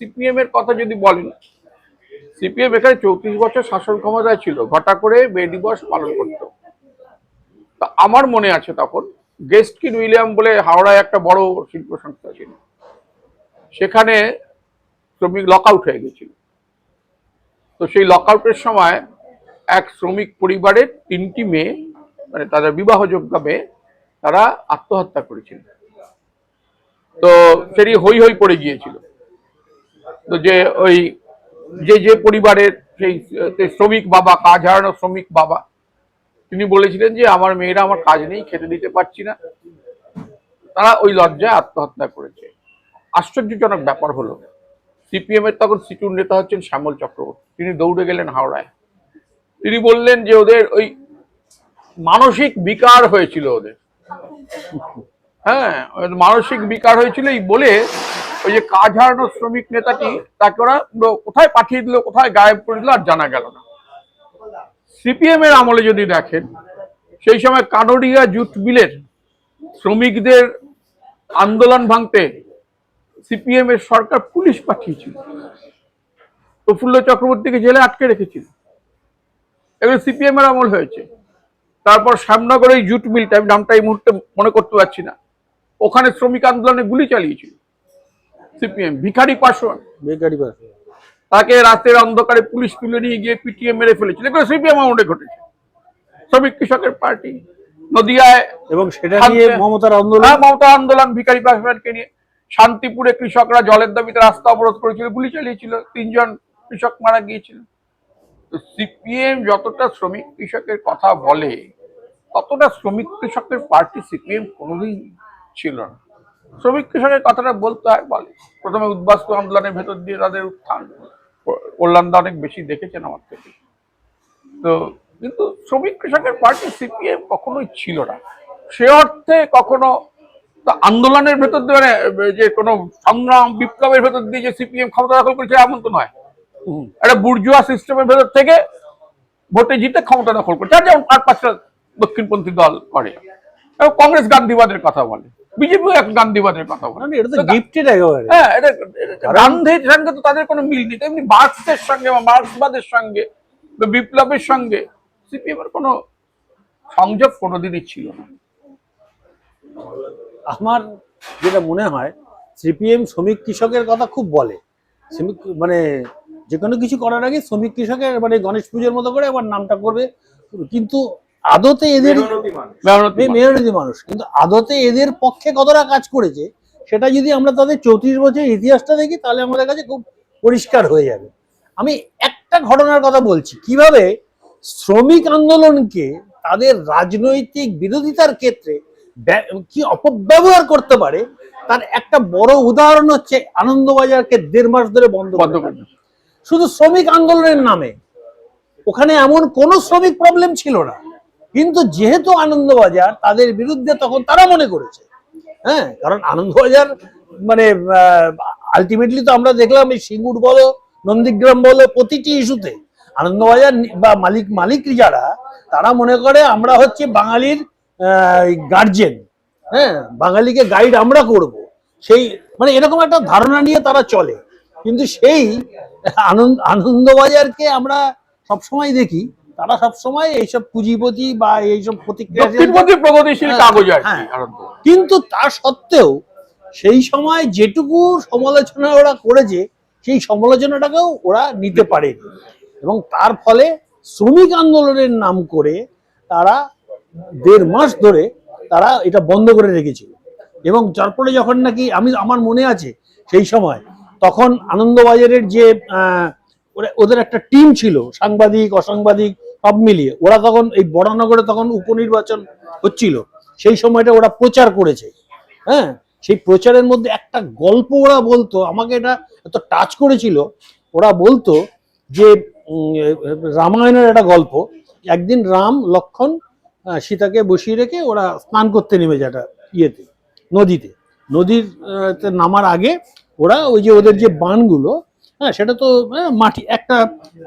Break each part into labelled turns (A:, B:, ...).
A: CPM এর কথা যদি বলেন, সিপিএম এখানে চৌত্রিশ বছর শাসন ক্ষমতায় ছিল, ঘটা করে মে দিবস পালন করত। তা আমার মনে আছে তখন গেস্টকিন উইলিয়াম বলে হাওড়ায় একটা বড় শিল্প সংস্থা ছিল। সেখানে শ্রমিক লকআউট হয়ে গেছিল। তো সেই লকআউটের সময় এক শ্রমিক পরিবারের তিনটি মেয়ে মানে তাদের বিবাহযোগ্য মেয়ে, তারা আত্মহত্যা করেছিল। তো সেটি হই হই পড়ে গিয়েছিল। যে ওই, যে যে পরিবারের সেই শ্রমিক বাবা, কাজ হারানো শ্রমিক বাবা, তিনি বলেছিলেন যে আমার মেয়েরা আমার কাজ নেই, খেতে দিতে পারছি না। তারা ওই লজ্জায় আত্মহত্যা করেছে। আশ্চর্যজনক ব্যাপার হলো সিপিএম এর তখন সিটুর নেতা হচ্ছেন শ্যামল চক্রবর্তী। তিনি দৌড়ে গেলেন হাওড়ায়। তিনি বললেন যে ওদের ওই মানসিক বিকার হয়েছিল ওদের। হ্যাঁ মানসিক বিকার হয়েছিল এই বলে ওই যে কাজ হারানো শ্রমিক নেতাটি, তাকে ওরা কোথায় পাঠিয়ে দিল, কোথায় গায়েব করে দিল আর জানা গেল না। সিপিএম এর আমলে যদি দেখেন, সেই সময় কানোরিয়া জুট বিলের শ্রমিকদের আন্দোলন ভাঙতে সিপিএম এর সরকার পুলিশ পাঠিয়েছিল। প্রফুল্ল চক্রবর্তীকে জেলে আটকে রেখেছিল। এগুলো সিপিএম এর আমল হয়েছে। তারপর শ্যামনগর এই জুট মিলটা আমি নামটা এই মুহূর্তে মনে করতে পারছি না। ওখানে শ্রমিক আন্দোলনে গুলি চালিয়েছিল। সিপিএম ভিখারি পাশোয়ান।
B: বেকারি পাস
A: তাকে রাতের অন্ধকারে পুলিশ তুলে নিয়ে গিয়ে পিটিএ মেরে ফেলেছিল এগুলো সিপিএম আমলে ঘটেছে। শ্রমিক কৃষকের পার্টি নদিয়ায়
B: এবং সেটা নিয়ে মমতার আন্দোলন
A: হ্যাঁ, মমতা আন্দোলন ভিখারি পাশোয়ানকে নিয়ে। শান্তিপুরে কৃষকরা জলের দাবিতে রাস্তা অবরোধ করেছিল গুলি চালিয়েছিল। তিনজন কৃষক মারা গিয়েছিল। তো সিপিএম যতটা শ্রমিক কৃষকের কথা বলে ততটা শ্রমিক কৃষকের পার্টি সিপিএম কোনোদিন ছিল না। শ্রমিক কৃষকের কথাটা বলতে হয় বলে। প্রথমে উদ্বাস্তু আন্দোলনের ভেতর দিয়ে তাদের উত্থান। কল্যাণদা অনেক বেশি দেখেছেন আমার থেকে। তো কিন্তু শ্রমিক কৃষকের পার্টি সিপিএম কখনোই ছিল না। সে অর্থে কখনো আন্দোলনের ভেতর দিয়ে মানে যে কোনো সংগ্রাম বিপ্লবের ভেতর দিয়ে যে সিপিএম ক্ষমতা দখল করেছে এমন তো নয়।
B: হুম।
A: একটা বুর্জুয়া সিস্টেমের ভেতর থেকে ভোটে জিতে ক্ষমতা দখল করছে। আর যেমন আর পাঁচটা দক্ষিণপন্থী দল করে। এবং কংগ্রেস গান্ধীবাদের কথা বলে। বিজেপিও এক গান্ধীবাদের কথা বলে।
B: এটা তো গিফটেড একেবারে।
A: হ্যাঁ এটা গান্ধীর সঙ্গে তো তাদের কোনো মিল নেই। তেমনি মার্কসের সঙ্গে বা মার্ক্সবাদের সঙ্গে বা বিপ্লবের সঙ্গে সিপিএম এর কোনো সংযোগ কোনোদিনই ছিল না।
B: আমার যেটা মনে হয় সিপিএম শ্রমিক কৃষকের কথা খুব বলে। শ্রমিক মানে যে কোনো কিছু করার আগে শ্রমিক কৃষকের মানে গণেশ পুজোর মতো করে আবার নামটা করবে। কিন্তু আদতে এদের
A: মেহনতি
B: মেয়রিটি মানুষ। কিন্তু আদতে এদের পক্ষে কতটা কাজ করেছে সেটা যদি আমরা তাদের চৌত্রিশ বছরের ইতিহাসটা দেখি তাহলে আমাদের কাছে খুব পরিষ্কার হয়ে যাবে। আমি একটা ঘটনার কথা বলছি। কীভাবে শ্রমিক আন্দোলনকে তাদের রাজনৈতিক বিরোধিতার ক্ষেত্রে ব্যা- কি অপব্যবহার করতে পারে তার একটা বড় উদাহরণ হচ্ছে আনন্দবাজারকে দেড় মাস ধরে বন্ধ। শুধু শ্রমিক আন্দোলনের নামে। ওখানে এমন কোনো শ্রমিক প্রবলেম ছিল না। কিন্তু যেহেতু আনন্দবাজার, তাদের বিরুদ্ধে তখন তারা মনে করেছে। হ্যাঁ কারণ আনন্দবাজার মানে আলটিমেটলি তো আমরা দেখলাম এই সিঙ্গুর বলো, নন্দীগ্রাম বলো, প্রতিটি ইস্যুতে আনন্দবাজার বা মালিক মালিক যারা, তারা মনে করে আমরা হচ্ছে বাঙালির গার্জেন হ্যাঁ বাঙালিকে গাইড আমরা করব। সেই মানে এরকম একটা ধারণা নিয়ে তারা চলে। কিন্তু সেই আনন্দ, আনন্দবাজারকে আমরা সবসময় দেখি। তারা সবসময় এইসব পুঁজিপতি বা এইসব প্রতিক্রিয়া
A: প্রগতিশীল
B: হ্যাঁ,
A: কাগজ
B: হ্যাঁ। কিন্তু তা সত্ত্বেও সেই সময় যেটুকু সমালোচনা ওরা করেছে সেই সমালোচনাটাকেও ওরা নিতে পারেনি এবং তার ফলে শ্রমিক আন্দোলনের নাম করে তারা দেড় মাস ধরে তারা এটা বন্ধ করে রেখেছিল। এবং তারপরে যখন নাকি আমি আমার মনে আছে সেই সময় তখন আনন্দবাজারের যে আহ, ওরা- ওদের একটা টিম ছিল সাংবাদিক অসাংবাদিক সব মিলিয়ে। ওরা তখন এই বরানগরে তখন উপনির্বাচন হচ্ছিল। সেই সময়টা ওরা প্রচার করেছে। হ্যাঁ? সেই প্রচারের মধ্যে একটা গল্প ওরা বলতো আমাকে এটা এত টাচ করেছিল। ওরা বলতো যে রামায়ণের একটা গল্প। একদিন রাম লক্ষণ সীতাকে বসিয়ে রেখে ওরা স্নান করতে নেমে যায় একটা ইয়েতে নদীতে। নদীর নামার আগে ওরা ওই যে ওদের যে বানগুলো হ্যাঁ সেটা তো হ্যাঁ, মাটি একটা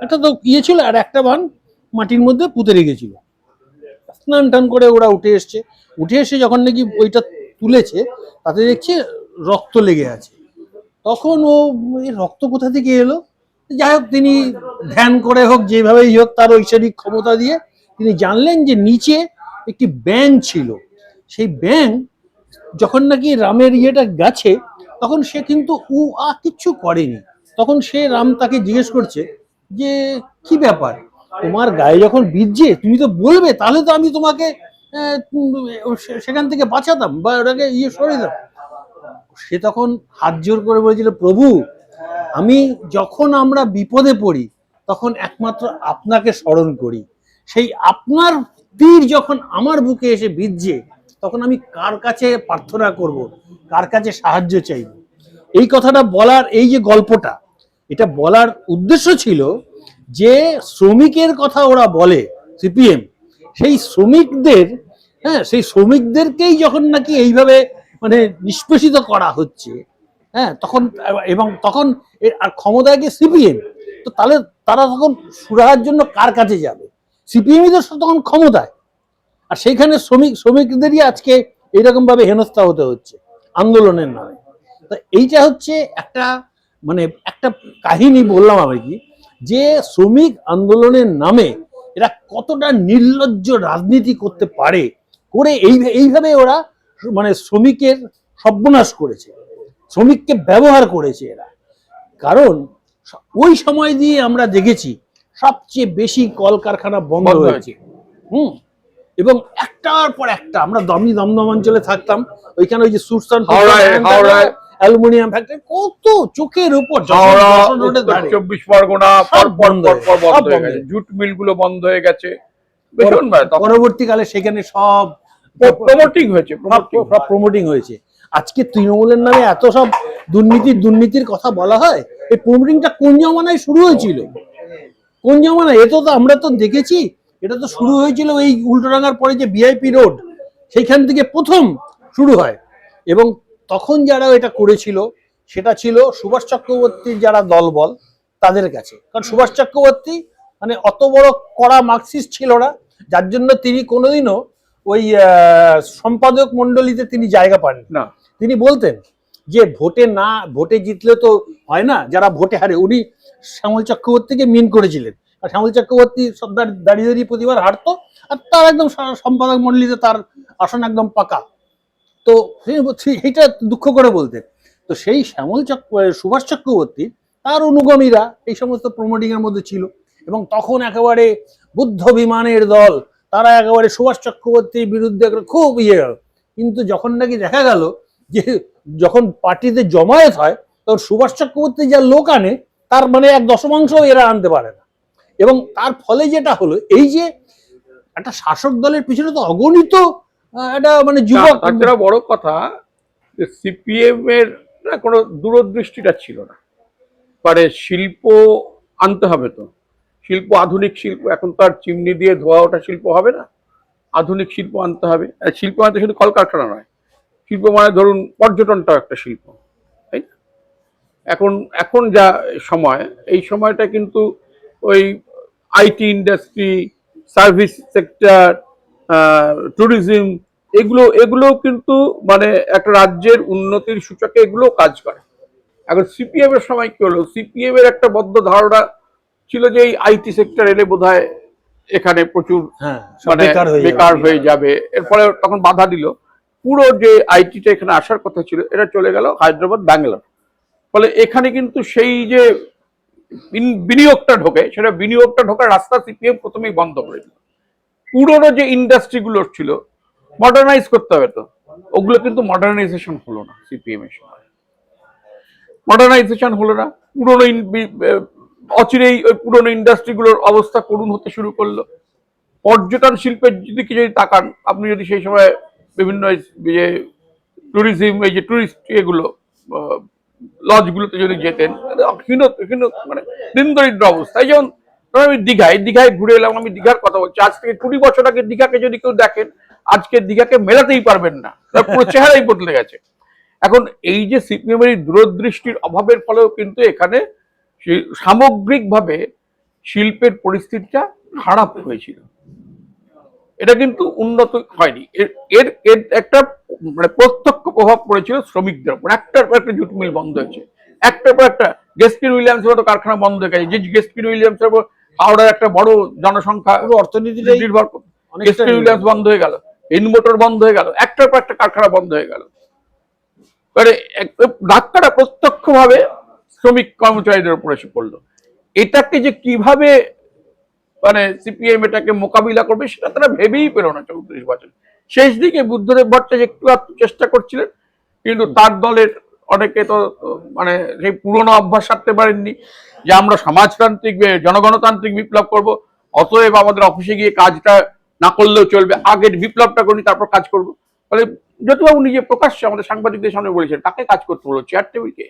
B: একটা তো ইয়ে ছিল আর একটা বান মাটির মধ্যে পুঁতে রেখেছিল। স্নান টান করে ওরা উঠে এসছে। উঠে এসে যখন নাকি ওইটা তুলেছে, তাতে দেখছে রক্ত লেগে আছে। তখন ও এই রক্ত কোথা থেকে এলো? যাই হোক, তিনি ধ্যান করে হোক, যেভাবেই হোক, তার ঐশ্বরিক ক্ষমতা দিয়ে তিনি জানলেন যে নিচে একটি ব্যাং ছিল। সেই ব্যাং যখন নাকি রামের ইয়েটা গেছে, তখন সে কিন্তু উ আ কিচ্ছু করেনি। তখন সে রাম তাকে জিজ্ঞেস করছে যে, কি ব্যাপার? তোমার গায়ে যখন বিজছে তুমি তো বলবে, তাহলে তো আমি তোমাকে সেখান থেকে বাঁচাতাম বা ওটাকে ইয়ে সরে দিতাম। সে তখন হাত জোর করে বলেছিল, প্রভু, আমি যখন আমরা বিপদে পড়ি, তখন একমাত্র আপনাকে স্মরণ করি। সেই আপনার তীর যখন আমার বুকে এসে বিধছে তখন আমি কার কাছে প্রার্থনা করব? কার কাছে সাহায্য চাইব? এই কথাটা বলার এই যে গল্পটা, এটা বলার উদ্দেশ্য ছিল যে শ্রমিকের কথা ওরা বলে, সিপিএম, সেই শ্রমিকদের হ্যাঁ সেই শ্রমিকদেরকেই যখন নাকি এইভাবে মানে নিষ্পেষিত করা হচ্ছে হ্যাঁ তখন, এবং তখন আর ক্ষমতায় গিয়ে সিপিএম, তো তাহলে তারা তখন সুরাহার জন্য কার কাছে যাবে? সিপিএমই তো তখন ক্ষমতায়। আর সেইখানে শ্রমিক, শ্রমিকদেরই আজকে এইরকম ভাবে হেনস্থা হতে হচ্ছে, আন্দোলনের নামে। তো এইটা হচ্ছে একটা মানে একটা কাহিনী বললাম আমি কি যে শ্রমিক আন্দোলনের নামে এরা কতটা নির্লজ্জ রাজনীতি করতে পারে করে এই এইভাবে ওরা মানে শ্রমিকের সর্বনাশ করেছে শ্রমিককে ব্যবহার করেছে এরা। কারণ ওই সময় দিয়ে আমরা দেখেছি সবচেয়ে বেশি কলকারখানা বন্ধ হয়েছে। হুম? এবং একটার পর একটা আমরা দমনি দমদম অঞ্চলে থাকতাম ওইখানে ওই যে সুরসান। অ্যালুমিনিয়াম ফ্যাক্টরি কত চোখের উপর।
A: চব্বিশ পরগনা
B: সব সব
A: জুট মিলগুলো বন্ধ হয়ে গেছে।
B: পরবর্তীকালে সেখানে সব
A: প্রমোটিং হয়েছে promoting।
B: প্রমোটিং হয়েছে। আজকে তৃণমূলের নামে এত সব দুর্নীতি দুর্নীতির কথা বলা হয় এই প্রমোটিংটা কোন জমানায় শুরু হয়েছিল? কোন জমানায়? এ তো আমরা তো দেখেছি এটা তো শুরু হয়েছিল এই উল্টোডাঙ্গার পরে যে ভিআইপি রোড সেইখান থেকে প্রথম শুরু হয়। এবং তখন যারা এটা করেছিল সেটা ছিল সুভাষ চক্রবর্তীর যারা দলবল তাদের কাছে। কারণ সুভাষ চক্রবর্তী মানে অত বড় কড়া মার্কসিস্ট ছিল না যার জন্য তিনি কোনোদিনও ওই সম্পাদক মণ্ডলীতে তিনি জায়গা পাননি।
A: না।
B: তিনি বলতেন যে ভোটে না ভোটে জিতলে তো হয় না যারা ভোটে হারে উনি শ্যামল চক্রবর্তীকে মিন করেছিলেন। আর শ্যামল চক্রবর্তী সব দাঁড়িয়ে দাঁড়িয়ে প্রতিবার হারতো আর তার একদম সম্পাদক মণ্ডলীতে তার আসন একদম পাকা। তো সেইটা দুঃখ করে বলতেন তো সেই শ্যামল চক্র সুভাষ চক্রবর্তী, তার অনুগামীরা এই সমস্ত প্রমোটিং এর মধ্যে ছিল। এবং তখন একেবারে বুদ্ধ বিমানের দল, তারা একেবারে সুভাষ চক্রবর্তীর বিরুদ্ধে খুব ইয়ে গেল কিন্তু যখন নাকি দেখা গেল যে যখন পার্টিতে জমায়েত হয়, তখন সুভাষ চক্রবর্তী যা লোক আনে, তার মানে এক দশমাংশ এরা আনতে পারে না। এবং তার ফলে যেটা হলো, এই যে একটা শাসক দলের পিছনে তো অগণিত একটা মানে যুবক
A: থেকে বড় কথা যে সিপিএম এর না কোনো দূরদৃষ্টিটা ছিল না। মানে শিল্প আনতে হবে তো। শিল্প আধুনিক শিল্প এখন তো আর চিমনি দিয়ে ধোয়া ওঠা শিল্প হবে না। আধুনিক শিল্প আনতে হবে। শিল্প আনতে শুধু কলকারখানা নয়। শিল্প মানে ধরুন পর্যটনটাও একটা শিল্প তাই না? এখন এখন যা সময় এই সময়টা কিন্তু ওই IT industry service sector tourism এগুলো এগুলোও কিন্তু মানে একটা রাজ্যের উন্নতির সূচকে এগুলো কাজ করে। এখন সিপিএম এর সময় কি হলো? সিপিএম এর একটা বদ্ধ ধারণা ছিল যে এই আইটি সেক্টর এলে বোধহয় এখানে প্রচুর
B: হ্যাঁ
A: মানে
B: বেকার হয়ে যাবে।
A: এরপরে তখন বাধা দিল। পুরো যে আইটিটা এখানে আসার কথা ছিল এটা চলে গেল হায়দ্রাবাদ ব্যাঙ্গালোর। ফলে এখানে কিন্তু সেই যে বিনিয়োগটা ঢোকে সেটা বিনিয়োগটা ঢোকার রাস্তা সিপিএম প্রথমেই বন্ধ করে দিল। পুরোনো যে ইন্ডাস্ট্রিগুলো ছিল মডার্নাইজ করতে হবে তো। ওগুলো কিন্তু মডার্নাইজেশন হলো না সিপিএম এর সময়। মডার্নাইজেশন হলো না, পুরোনো অচিরেই ওই পুরোনো ইন্ডাস্ট্রিগুলোর অবস্থা করুণ হতে শুরু করল। পর্যটন শিল্পের দিকে যদি তাকান, আপনি যদি সেই সময় বিভিন্ন যে ট্যুরিজম এই যে টুরিস্ট এগুলো লজগুলোতে যদি যেতেন মানে দিন দরিদ্র অবস্থায় যেমন ধরুন আমি দীঘায় দীঘায় ঘুরে এলাম, আমি দীঘার কথা বলছি। আজ থেকে কুড়ি বছর আগে দীঘাকে যদি কেউ দেখেন, আজকে দীঘাকে মেলাতেই পারবেন না। তার পুরো চেহারাই বদলে গেছে। এখন এই যে সিপিএম এর এই দূরদৃষ্টির অভাবের ফলেও কিন্তু এখানে সামগ্রিকভাবে শিল্পের পরিস্থিতিটা খারাপ হয়েছিল। এটা কিন্তু উন্নত হয়নি। এর এর একটা মানে প্রত্যক্ষ প্রভাব পড়েছিল শ্রমিকদের উপর। একটার পর একটা জুট মিল বন্ধ হয়েছে। একটার পর একটা গেস্টিন উইলিয়ামস মতো কারখানা বন্ধ হয়ে গেছে। যে গেস্টিন উইলিয়ামস এর উপর হাওড়ার একটা বড় জনসংখ্যা
B: অর্থনীতি
A: নির্ভর উইলিয়ামস বন্ধ হয়ে গেল ইনমোটর বন্ধ হয়ে গেল একটার পর একটা কারখানা বন্ধ হয়ে গেল। ধাক্কাটা প্রত্যক্ষভাবে শ্রমিক কর্মচারীদের উপর এসে পড়ল। এটাকে যে কীভাবে মানে সিপিএম এটাকে মোকাবিলা করবে সেটা তারা ভেবেই পেল না চৌত্রিশ বছর। শেষ দিকে বুদ্ধদেব ভট্টাচার্য একটু চেষ্টা করছিলেন কিন্তু তার দলের অনেকে তো মানে সেই পুরনো অভ্যাস সারতে পারেননি যে আমরা সমাজতান্ত্রিক জনগণতান্ত্রিক বিপ্লব করব। অতএব আমাদের অফিসে গিয়ে কাজটা না করলেও চলবে। আগের বিপ্লবটা করি তারপর কাজ করব। ফলে জ্যোতিবাবু নিজে প্রকাশ্যে আমাদের সাংবাদিকদের সামনে বলেছেন তাকে কাজ করতে বলো? চেয়ার টেবিলকে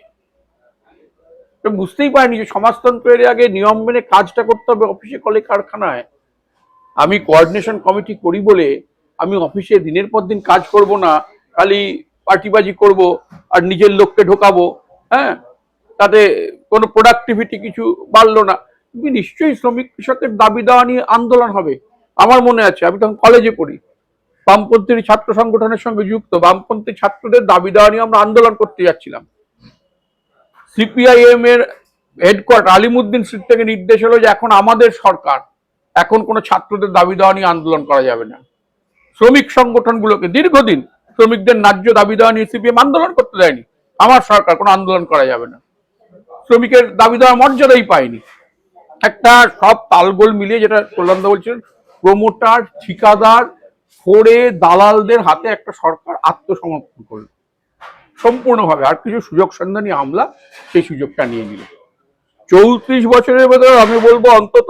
A: বুঝতেই পারেনি যে সমাজতন্ত্রের আগে নিয়ম মেনে কাজটা করতে হবে অফিসে কলে কারখানায়। আমি কোঅর্ডিনেশন কমিটি করি বলে আমি অফিসে দিনের পর দিন কাজ করব না, খালি পার্টিবাজি করব। আর নিজের লোককে ঢোকাবো হ্যাঁ? তাতে কোনো প্রোডাক্টিভিটি কিছু বাড়লো না। তুমি নিশ্চয়ই শ্রমিক কৃষকের দাবি দেওয়া নিয়ে আন্দোলন হবে। আমার মনে আছে, আমি তখন কলেজে পড়ি। বামপন্থীর ছাত্র সংগঠনের সঙ্গে যুক্ত। বামপন্থী ছাত্রদের দাবি দেওয়া নিয়ে আমরা আন্দোলন করতে যাচ্ছিলাম। সিপিআইএম এর হেডকোয়ার্টার আলিমুদ্দিন সিট থেকে নির্দেশ হলো যে এখন আমাদের সরকার, এখন কোনো ছাত্রদের দাবি দেওয়া নিয়ে আন্দোলন করা যাবে না। শ্রমিক সংগঠনগুলোকে দীর্ঘদিন শ্রমিকদের ন্যায্য দাবি দেওয়া নিয়ে সিপিএম আন্দোলন করতে দেয়নি। আমার সরকার কোনো আন্দোলন করা যাবে না। শ্রমিকের দাবি দেওয়ার মর্যাদাই পায়নি। একটা সব তালগোল মিলিয়ে যেটা কল্যাণদা বলছিলেন প্রমোটার, ঠিকাদার, ফোরে, দালালদের হাতে একটা সরকার আত্মসমর্পণ করল। সম্পূর্ণভাবে আর কিছু সুযোগ সন্ধানী আমলা সেই সুযোগটা নিয়ে নিল। চৌত্রিশ বছরের ভেতরে আমি বলব অন্তত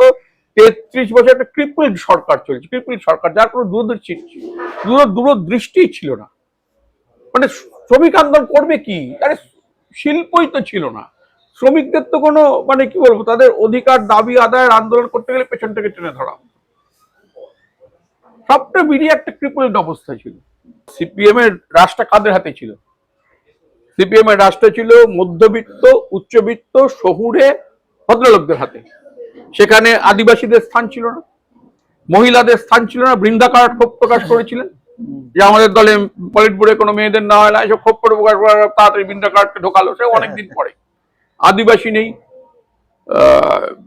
A: তেত্রিশ বছর একটা ক্রিপল সরকার চলছে। ক্রিপল সরকার, যার কোনো দূরদর্শী দূর দূরদৃষ্টি ছিল না। মানে শ্রমিক আন্দোলন করবে কি? আরে শিল্পই তো ছিল না। শ্রমিকদের তো কোনো মানে কি বলব, তাদের অধিকার, দাবি, আদায়ের আন্দোলন করতে গেলে পেছন থেকে টেনে ধরা। সবটা মিলিয়ে একটা ক্রিপল অবস্থা ছিল। সিপিএম এর রাষ্ট্রটা কাদের হাতে ছিল? সিপিএম এর রাষ্ট্র ছিল মধ্যবিত্ত, উচ্চবিত্ত, শহুরে ভদ্রলোকদের হাতে। সেখানে আদিবাসীদের স্থান ছিল না। মহিলাদের স্থান ছিল না। বৃন্দা কারাট ক্ষোভ প্রকাশ করেছিলেন। যে আমাদের দলে পলিট বোর্ডে কোনো মেয়েদের না হয় না এসব ক্ষোভ প্রকাশ করার তাড়াতাড়ি বৃন্দা কারাটকে ঢোকালো। সে অনেকদিন পরে। আদিবাসী নেই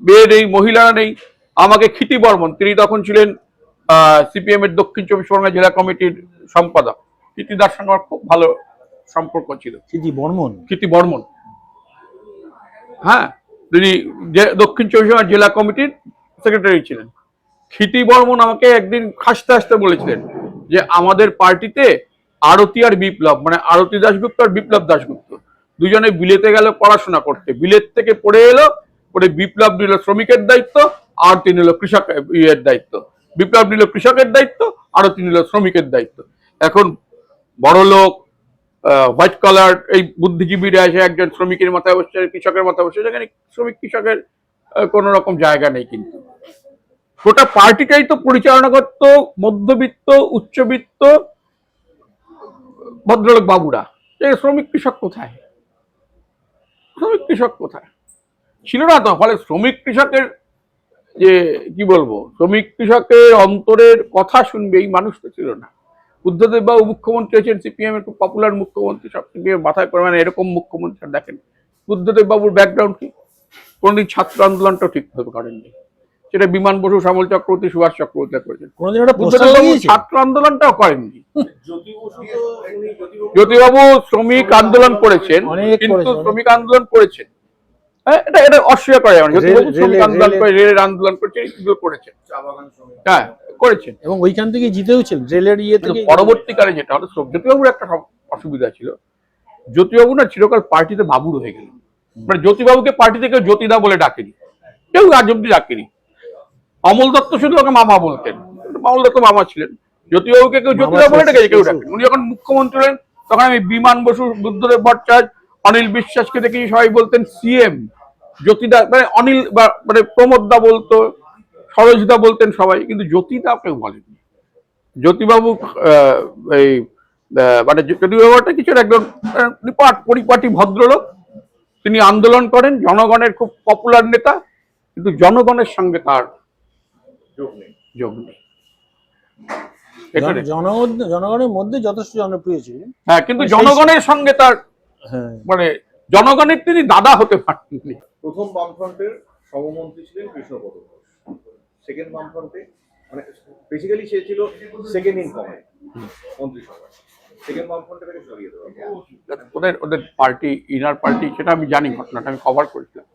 A: মেয়ে নেই মহিলারা নেই। আমাকে খিটি বর্মন তিনি তখন ছিলেন সিপিএম এর দক্ষিণ চব্বিশ পরগনা জেলা কমিটির সম্পাদক। কীর্তিদার সঙ্গে আমার খুব ভালো সম্পর্ক ছিল।
B: সিটি বর্মন?
A: কীর্তি বর্মন। হ্যাঁ তিনি দক্ষিণ চব্বিশ পরগনা জেলা কমিটির সেক্রেটারি ছিলেন। ক্ষিতি বর্মন আমাকে একদিন হাসতে হাসতে বলেছিলেন যে আমাদের পার্টিতে আরতি আর বিপ্লব মানে আরতি দাশগুপ্ত আর বিপ্লব দাশগুপ্ত। দুজনে বিলেতে গেল পড়াশোনা করতে। বিলেত থেকে পড়ে এলো পরে বিপ্লব নিল শ্রমিকের দায়িত্ব, আরতি নিল কৃষক, ইয়ের দায়িত্ব। বিপ্লব নিল কৃষকের দায়িত্ব, আরতি নিল শ্রমিকের দায়িত্ব। এখন বড় লোক হোয়াইট কালার, এই বুদ্ধিজীবীরা এসে একজন শ্রমিকের মাথায় বসছে কৃষকের মাথায় বসছে যেখানে শ্রমিক কৃষকের কোনো রকম জায়গা নেই কিন্তু। গোটা পার্টিটাই তো পরিচালনা করতো মধ্যবিত্ত, উচ্চবিত্ত, ভদ্রলোক বাবুরা। শ্রমিক কৃষক কোথায়? শ্রমিক কৃষক কোথায়? ছিল না তো, ফলে শ্রমিক কৃষকের যে, কি বলব, শ্রমিক কৃষকের অন্তরের কথা শুনবে, এই মানুষ তো ছিল না। বুদ্ধদেব বাবু মুখ্যমন্ত্রী হয়েছেন, সিপিএম এর খুব পপুলার মুখ্যমন্ত্রী, সব থেকে মাথায় করে মানে এরকম মুখ্যমন্ত্রী দেখেন। বুদ্ধদেব বাবুর ব্যাকগ্রাউন্ড কি? কোনদিন ছাত্র আন্দোলনটাও ঠিকভাবে করেননি। সেটা বিমান বসু শ্যামল চক্রবর্তী সুভাষ চক্রবর্তী করেছেন। ছাত্র আন্দোলনটাও করেননি। জ্যোতিবাবু শ্রমিক আন্দোলন করেছেন কিন্তু শ্রমিক আন্দোলন করেছেন। হ্যাঁ এটা এটা অস্বীকার করা যাবে না। জ্যোতিবাবু
B: রেল-
A: শ্রমিক আন্দোলন করে রেলের আন্দোলন করেছেন এগুলো করেছেন। হ্যাঁ করেছেন।
B: এবং ওইখান থেকে জিতেও ছিলেন। রেলের ইয়ে থেকে
A: পরবর্তীকালে যেটা হলো জ্যোতিবাবুর একটা অসুবিধা ছিল। জ্যোতিবাবু না চিরকাল পার্টিতে বাবুর হয়ে গেল মানে জ্যোতিবাবুকে পার্টি থেকে জ্যোতিদা বলে ডাকেনি। কেউ আজ অব্দি ডাকেনি। অমল দত্ত শুধু ওকে মামা বলতেন। অমল দত্ত মামা ছিলেন। জ্যোতিবাবুকে কেউ জ্যোতিদা বলে ডেকেছে কেউ ডাকেনি। উনি যখন মুখ্যমন্ত্রী হলেন তখন আমি বিমান বসু বুদ্ধদেব ভট্টাচার্য অনিল বিশ্বাসকে দেখি সবাই বলতেন সিএম। জ্যোতিদা মানে অনিল বা মানে প্রমোদদা বলতো সরোজদা বলতেন সবাই কিন্তু জ্যোতিদা কেউ বলেনি জ্যোতিবাবু এই মানে জ্যোতিবাবুটা কিছু একজন নিপাট পরিপাটি ভদ্রলোক। তিনি আন্দোলন করেন জনগণের খুব পপুলার নেতা কিন্তু জনগণের সঙ্গে তার যোগ নেই।
B: জনগণের মধ্যে যথেষ্ট জনপ্রিয় ছিলেন।
A: হ্যাঁ কিন্তু জনগণের সঙ্গে তার
B: হ্যাঁ।
A: মানে জনগণের তিনি দাদা হতে পারেননি।
C: প্রথম বামফ্রন্টের সহমন্ত্রী ছিলেন কৃষ্ণপদ সেকেন্ড বামফ্রন্টে মানে বেসিক্যালি সে ছিল সেকেন্ড ইন কমান্ড মন্ত্রিসভায়। সেকেন্ড বামফ্রন্টে তাকে সরিয়ে দেওয়া
A: ওদের ওদের পার্টি ইনার পার্টি সেটা আমি জানি ঘটনাটা আমি কভার করেছিলাম।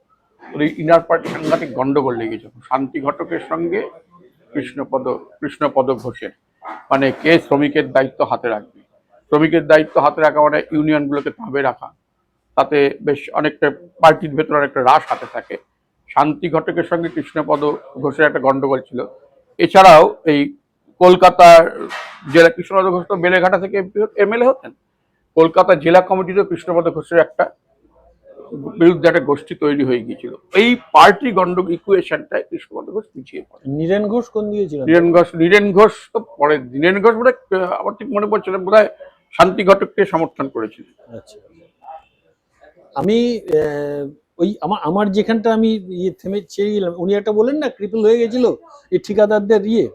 A: ওদের ইনার পার্টি সাংঘাতিক গন্ডগোল লেগেছে শান্তি ঘটকের সঙ্গে কৃষ্ণপদ কৃষ্ণপদ ঘোষের। মানে কে শ্রমিকের দায়িত্ব হাতে রাখবে? শ্রমিকের দায়িত্ব হাতে রাখা মানে ইউনিয়নগুলোকে তাবে রাখা। তাতে বেশ অনেকটা পার্টির ভেতর অনেকটা রাস হাতে থাকে। শান্তি ঘটকের সঙ্গে কৃষ্ণপদ ঘোষের একটা গন্ডগোল ছিল। এছাড়াও এই কলকাতার জেলা কৃষ্ণপদ ঘোষ তো বেলেঘাটা থেকে এমএলএ হতেন। কলকাতা জেলা কমিটিতেও কৃষ্ণপদ ঘোষের একটা বিরুদ্ধে একটা গোষ্ঠী তৈরি হয়ে গিয়েছিল। এই পার্টি গন্ড ইকুয়েশনটা কৃষ্ণপদ ঘোষ পিছিয়ে পড়ে।
B: নীরেন ঘোষ কোন দিকে ছিলেন?
A: নীরেন ঘোষ নীরেন ঘোষ তো পরে নীরেন ঘোষ বোধ আমার ঠিক মনে পড়ছে না বোধ শান্তি ঘটককে সমর্থন করেছিল
B: আচ্ছা। আমি ওই আমার আমার যেখানটা আমি ইয়ে থেমে ছেড়ে গেলাম উনি একটা বলেন না ক্রিপল হয়ে গেছিল এই ঠিকাদারদের ইয়ে।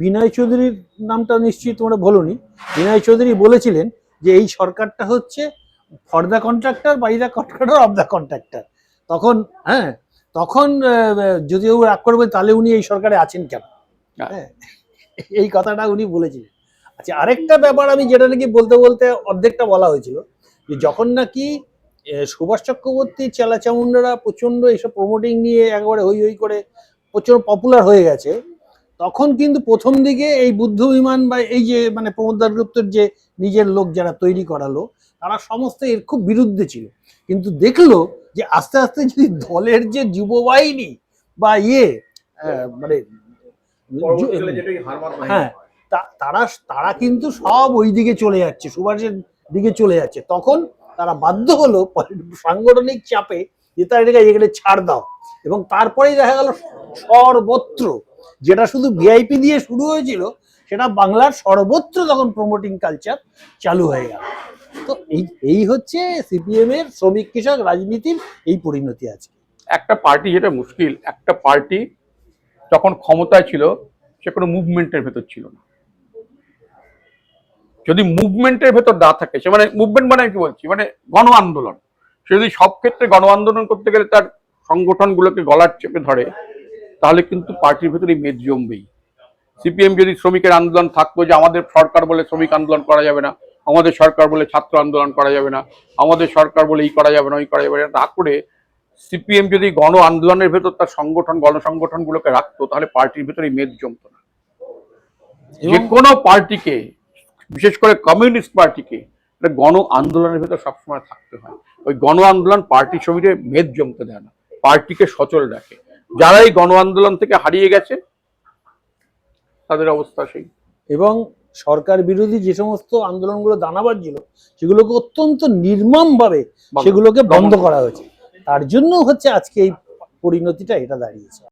B: বিনয় চৌধুরীর নামটা নিশ্চয়ই তোমরা বলনি। বিনয় চৌধুরী বলেছিলেন যে এই সরকারটা হচ্ছে for the contractor by the contractor of the contractor তখন হ্যাঁ তখন আহ, ও রাগ করবে তাহলে উনি এই সরকারে আছেন কেন? হ্যাঁ। এই কথাটা উনি বলেছিলেন। আচ্ছা আরেকটা ব্যাপার আমি যেটা নাকি বলতে বলতে অর্ধেকটা বলা হয়েছিল যে যখন নাকি সুভাষ চক্রবর্তী চেলাচামুন্ডারা প্রচণ্ড এইসব প্রমোটিং নিয়ে একবারে হই হই করে প্রচণ্ড পপুলার হয়ে গেছে তখন কিন্তু প্রথম দিকে এই বুদ্ধ বিমান বা এই যে মানে প্রমোদ দাসগুপ্তর যে নিজের লোক যারা তৈরি করালো তারা সমস্ত এর খুব বিরুদ্ধে ছিল। কিন্তু দেখল যে আস্তে আস্তে যদি দলের যে যুববাহিনী বা ইয়ে মানে
C: বাহিনী
B: হ্যাঁ। তা- তারা তারা কিন্তু সব ওই দিকে চলে যাচ্ছে সুভাষের দিকে চলে যাচ্ছে। তখন তারা বাধ্য হলো সাংগঠনিক চাপে যে তার এটাকে এখানে ছাড় দাও। এবং তারপরেই দেখা গেল সর্বত্র যেটা শুধু ভিআইপি দিয়ে শুরু হয়েছিল সেটা বাংলার সর্বত্র তখন প্রমোটিং কালচার চালু হয়ে গেল। তো এই এই হচ্ছে সিপিএম এর শ্রমিক কৃষক রাজনীতির এই পরিণতি আছে
A: একটা পার্টি যেটা মুশকিল, একটা পার্টি যখন ক্ষমতায় ছিল, সে কোনো মুভমেন্টের ভেতর ছিল না। যদি মুভমেন্টের ভেতর না থাকে, সে মানে মুভমেন্ট মানে কি বলছি? মানে গণ আন্দোলন। সে যদি সব ক্ষেত্রে গণ আন্দোলন করতে গেলে তার সংগঠনগুলোকে গলার চেপে ধরে, তাহলে কিন্তু পার্টির ভেতরে মেদ জমবেই। সিপিএম যদি শ্রমিকের আন্দোলন থাকতো, যে আমাদের সরকার বলে শ্রমিক আন্দোলন করা যাবে না আমাদের সরকার বলে ছাত্র আন্দোলন করা যাবে না আমাদের সরকার বলে এই করা যাবে না ওই করা যাবে না। না করে সিপিএম যদি গণ আন্দোলনের ভেতর তার সংগঠন গণসংগঠনগুলোকে রাখতো তাহলে পার্টির ভেতরে মেদ জমতো না। যে কোনো পার্টিকে বিশেষ করে কমিউনিস্ট পার্টিকে গণ আন্দোলনের ভেতর সবসময় থাকতে হয়। ওই গণ আন্দোলন পার্টি শরীরে মেদ জমতে দেয় না পার্টিকে সচল রাখে। যারা এই গণ আন্দোলন থেকে হারিয়ে গেছে তাদের অবস্থা সেই।
B: এবং সরকার বিরোধী যে সমস্ত আন্দোলনগুলো দানা ছিল সেগুলোকে অত্যন্ত নির্মমভাবে সেগুলোকে বন্ধ করা হয়েছে। তার জন্য হচ্ছে আজকে এই পরিণতিটা এটা দাঁড়িয়েছে।